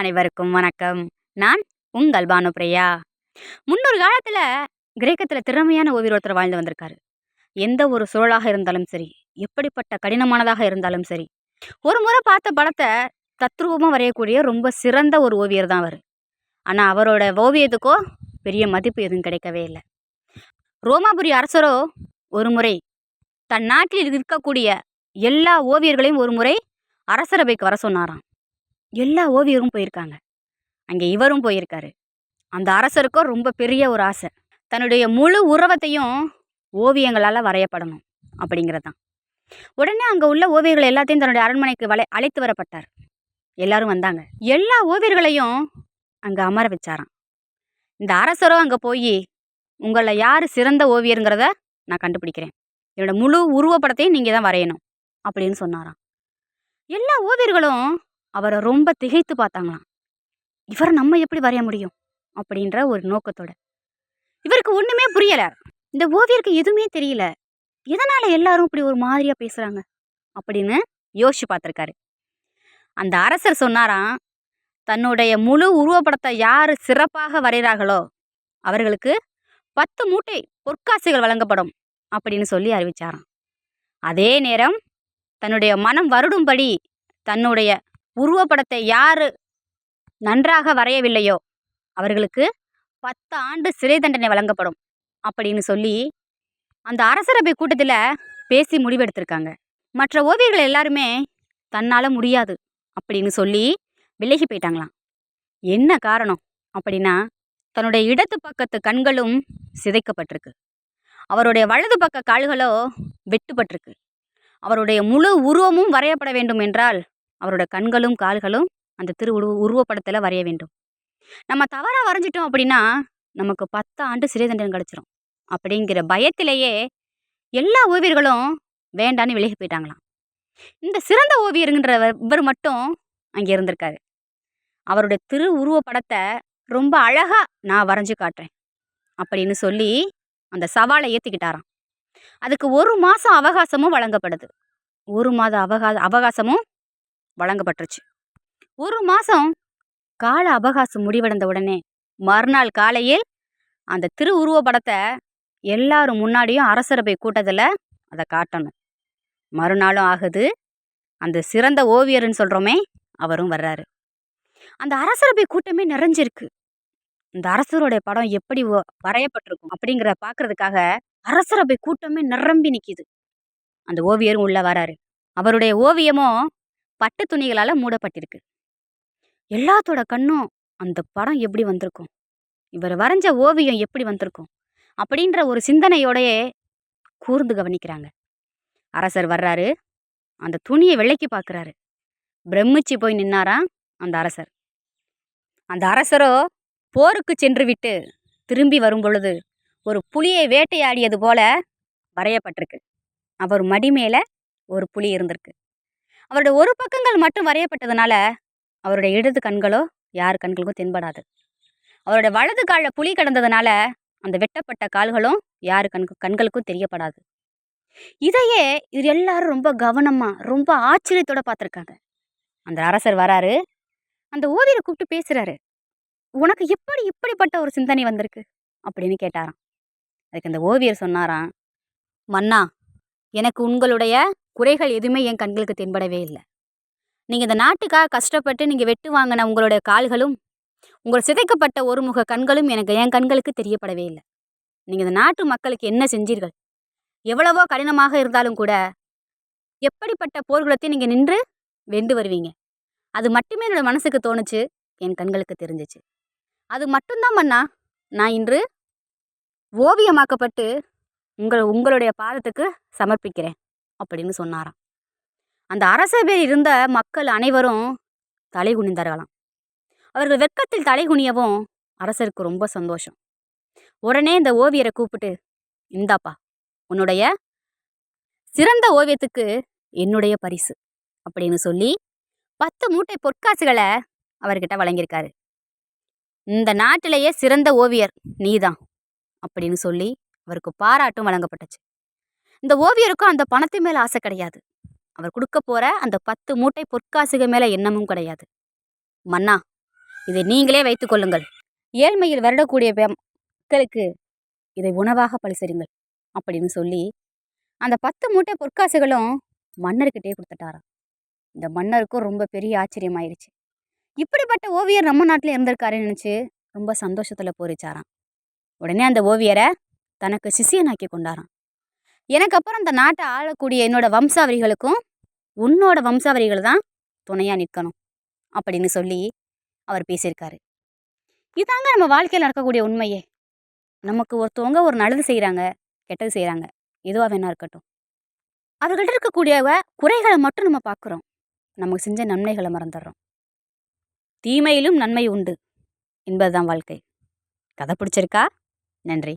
அனைவருக்கும் வணக்கம். நான் உங்கள் பானுப்பிரியா முன்னொரு காலத்தில் கிரேக்கத்தில் திறமையான ஓவியர் ஒருத்தர் வாழ்ந்து வந்திருக்காரு. எந்த ஒரு சூழலாக இருந்தாலும் சரி எப்படிப்பட்ட கடினமானதாக இருந்தாலும் சரி ஒரு முறை பார்த்த படத்தை தத்ரூபமாக வரையக்கூடிய ரொம்ப சிறந்த ஒரு ஓவியர் தான் அவர். ஆனால் அவரோட ஓவியத்துக்கோ பெரிய மதிப்பு எதுவும் கிடைக்கவே இல்லை. ரோமாபுரி அரசரோ ஒரு முறை தன் நாட்டில் இருக்கக்கூடிய எல்லா ஓவியர்களையும் ஒரு முறை அரசரவைக்கு வர சொன்னாராம். எல்லா ஓவியரும் போயிருக்காங்க. அங்கே இவரும் போயிருக்காரு. அந்த அரசருக்கும் ரொம்ப பெரிய ஒரு ஆசை. தன்னுடைய முழு உருவத்தையும் ஓவியங்களால் வரையப்படணும் அப்படிங்கிறது தான் உடனே அங்கே உள்ள ஓவியர்கள் எல்லாத்தையும் தன்னுடைய அரண்மனைக்கு வலை அழைத்து வரப்பட்டார். எல்லாரும் வந்தாங்க. எல்லா ஓவியர்களையும் அங்கே அமர வச்சாராம். இந்த அரசரும் அங்கே போய் உங்களை யார் சிறந்த ஓவியருங்கிறத நான் கண்டுபிடிக்கிறேன். என்னோட முழு உருவப்படத்தையும் நீங்கள் தான் வரையணும். அப்படின்னு சொன்னாராம். எல்லா ஓவியர்களும் அவரை ரொம்ப திகைத்து பார்த்தாங்களாம். இவரை நம்ம எப்படி வரைய முடியும்? அப்படின்ற ஒரு நோக்கத்தோட. இவருக்கு ஒன்றுமே புரியலை. இந்த ஓவியருக்கு எதுவுமே தெரியல. எதனால் எல்லாரும் இப்படி ஒரு மாதிரியாக பேசுகிறாங்க அப்படின்னு யோசிச்சு பார்த்துருக்காரு. அந்த அரசர் சொன்னாராம் தன்னுடைய முழு உருவப்படத்தை யார் சிறப்பாக வரைகிறார்களோ அவர்களுக்கு பத்து மூட்டை பொற்காசுகள் வழங்கப்படும் அப்படின்னு சொல்லி அறிவிச்சாராம். அதே நேரம் தன்னுடைய மனம் வருடும்படி தன்னுடைய உருவப்படத்தை யார் நன்றாக வரையவில்லையோ அவர்களுக்கு பத்து ஆண்டு சிறை தண்டனை வழங்கப்படும் அப்படின்னு சொல்லி அந்த அரசரவை கூட்டத்தில் பேசி முடிவெடுத்திருக்காங்க. மற்ற ஓவியர்கள் எல்லாருமே தன்னால் முடியாது அப்படின்னு சொல்லி விலகி போயிட்டாங்களாம். என்ன காரணம் அப்படின்னா தன்னுடைய இடது பக்கத்து கண்களும் சிதைக்கப்பட்டிருக்கு. அவருடைய வலது பக்க கால்களோ வெட்டுப்பட்டிருக்கு. அவருடைய முழு உருவமும் வரையப்பட வேண்டும் என்றால் அவரோட கண்களும் கால்களும் அந்த திரு உருவ உருவப்படத்தில் வரைய வேண்டும். நம்ம தவறாக வரைஞ்சிட்டோம் அப்படின்னா நமக்கு பத்து ஆண்டு சிறை தண்டனை கிடச்சிரும். அப்படிங்கிற பயத்திலேயே எல்லா ஓவியர்களும் வேண்டான்னு விலகி போயிட்டாங்களாம். இந்த சிறந்த ஓவியருங்கிற இவர் மட்டும் அங்கே இருந்திருக்காரு. அவருடைய திரு உருவப்படத்தை ரொம்ப அழகாக நான் வரைஞ்சு காட்டுறேன் அப்படின்னு சொல்லி அந்த சவாலை ஏற்றிக்கிட்டாராம் அதுக்கு ஒரு மாதம் அவகாசமும் வழங்கப்படுது. ஒரு மாத அவகா அவகாசமும் வழங்கப்பட்டுருச்சு. ஒரு மாதம் கால அபகாசம் முடிவடைந்த உடனே மறுநாள் காலையில் அந்த திரு உருவப்படத்தை எல்லாரும் முன்னாடியும் அரசரவை கூட்டத்தில் அதை காட்டணும். மறுநாளும் ஆகுது. அந்த சிறந்த ஓவியர்னு சொல்கிறோமே அவரும் வர்றாரு. அந்த அரசரவை கூட்டமே நிறைஞ்சிருக்கு. இந்த அரசருடைய படம் எப்படி வரையப்பட்டிருக்கும் அப்படிங்கிறத பார்க்கறதுக்காக அரசரவை கூட்டமே நிரம்பி நிற்கிது அந்த ஓவியரும் உள்ளே வராரு. அவருடைய ஓவியமும் பட்டு துணிகளால் மூடப்பட்டிருக்கு. எல்லாத்தோட கண்ணும் அந்த படம் எப்படி வந்திருக்கும்? இவர் வரைஞ்ச ஓவியம் எப்படி வந்திருக்கும்? அப்படின்ற ஒரு சிந்தனையோடையே கூர்ந்து கவனிக்கிறாங்க. அரசர் வர்றாரு. அந்த துணியை விலைக்கு பார்க்குறாரு பிரமிச்சு போய் நின்னாராம் அந்த அரசர். அந்த அரசரோ போருக்கு சென்று விட்டு திரும்பி வரும் பொழுது ஒரு புலியை வேட்டையாடியது போல வரையப்பட்டிருக்கு. அவர் மடி மேலே ஒரு புலி இருந்திருக்கு. அவருடைய ஒரு பக்கங்கள் மட்டும் வரையப்பட்டதுனால அவருடைய இடது கண்களோ யார் கண்களுக்கும் தென்படாது. அவருடைய வலது காலில் புலி கிடந்ததுனால அந்த வெட்டப்பட்ட கால்களும் யார் கண்கு கண்களுக்கும் தெரியப்படாது. இதையே இது எல்லாரும் ரொம்ப கவனமாக ரொம்ப ஆச்சரியத்தோட பார்த்துருக்காங்க. அந்த அரசர் வராரு. அந்த ஓவியரை கூப்பிட்டு பேசுகிறாரு உனக்கு எப்படி இப்படிப்பட்ட ஒரு சிந்தனை வந்திருக்கு? அப்படின்னு கேட்டாராம். அதுக்கு அந்த ஓவியர் சொன்னாராம் மன்னா எனக்கு உங்களுடைய குறைகள் எதுவுமே என் கண்களுக்கு தென்படவே இல்லை. நீங்கள் இந்த நாட்டுக்காக கஷ்டப்பட்டு நீங்கள் வெட்டு வாங்கின உங்களுடைய கால்களும் உங்கள் சிதைக்கப்பட்ட ஒருமுக கண்களும் எனக்கு என் கண்களுக்கு தெரியப்படவே இல்லை. நீங்கள் இந்த நாட்டு மக்களுக்கு என்ன செஞ்சீர்கள்? எவ்வளவோ கடினமாக இருந்தாலும் கூட எப்படிப்பட்ட போர்க்குளத்தை நீங்கள் நின்று வென்று வருவீங்க? அது மட்டுமே என்னோடய மனசுக்கு தோணுச்சு என் கண்களுக்கு தெரிஞ்சிச்சு. அது மட்டும்தான் மண்ணா நான் இன்று ஓவியமாக்கப்பட்டு உங்கள் உங்களுடைய பாதத்துக்கு சமர்ப்பிக்கிறேன் அப்படின்னு சொன்னாராம். அந்த அரசவையில் இருந்த மக்கள் அனைவரும் தலை குனிந்தார்களாம். அவர்கள் வெட்கத்தில் தலை குனியவும் அரசருக்கு ரொம்ப சந்தோஷம். உடனே இந்த ஓவியரை கூப்பிட்டு இந்தாப்பா உன்னுடைய சிறந்த ஓவியத்துக்கு என்னுடைய பரிசு அப்படின்னு சொல்லி பத்து மூட்டை பொற்காசுகளை அவர்கிட்ட வழங்கியிருக்காரு. இந்த நாட்டிலேயே சிறந்த ஓவியர் நீதான் அப்படின்னு சொல்லி அவருக்கு பாராட்டும் வழங்கப்பட்டுச்சு. இந்த ஓவியருக்கும் அந்த பணத்து மேலே ஆசை கிடையாது. அவர் கொடுக்க போற அந்த பத்து மூட்டை பொற்காசுக மேலே எண்ணமும் கிடையாது. மன்னா இதை நீங்களே வைத்துக் கொள்ளுங்கள். ஏழ்மையில் வருடக்கூடிய மக்களுக்கு இதை உணவாக பழிசறிங்கள் அப்படின்னு சொல்லி அந்த பத்து மூட்டை பொற்காசுகளும் மன்னர்கிட்டே கொடுத்துட்டாராம். இந்த மன்னருக்கும் ரொம்ப பெரிய ஆச்சரியமாயிருச்சு. இப்படிப்பட்ட ஓவியர் நம்ம நாட்டில் இருந்திருக்காருன்னு நினச்சி ரொம்ப சந்தோஷத்தில் போரிச்சாராம். உடனே அந்த ஓவியரை தனக்கு சிஷியனாக்கி கொண்டாராம். எனக்கு அப்புறம் இந்த நாட்டை ஆளக்கூடிய என்னோட வம்சாவளிகளுக்கும் உன்னோட வம்சாவரிகள் தான் துணையாக நிற்கணும் அப்படின்னு சொல்லி அவர் பேசியிருக்காரு. இதாங்க நம்ம வாழ்க்கையில் நடக்கக்கூடிய உண்மையே. நமக்கு ஒருத்தவங்க ஒரு நல்லது செய்கிறாங்க கெட்டது செய்கிறாங்க எதுவாக வேணா இருக்கட்டும். அவர்கள்ட்ட இருக்கக்கூடிய குறைகளை மட்டும் நம்ம பார்க்குறோம் நமக்கு செஞ்ச நன்மைகளை மறந்துடுறோம். தீமையிலும் நன்மை உண்டு என்பதுதான் வாழ்க்கை. கதை பிடிச்சிருக்கா? நன்றி.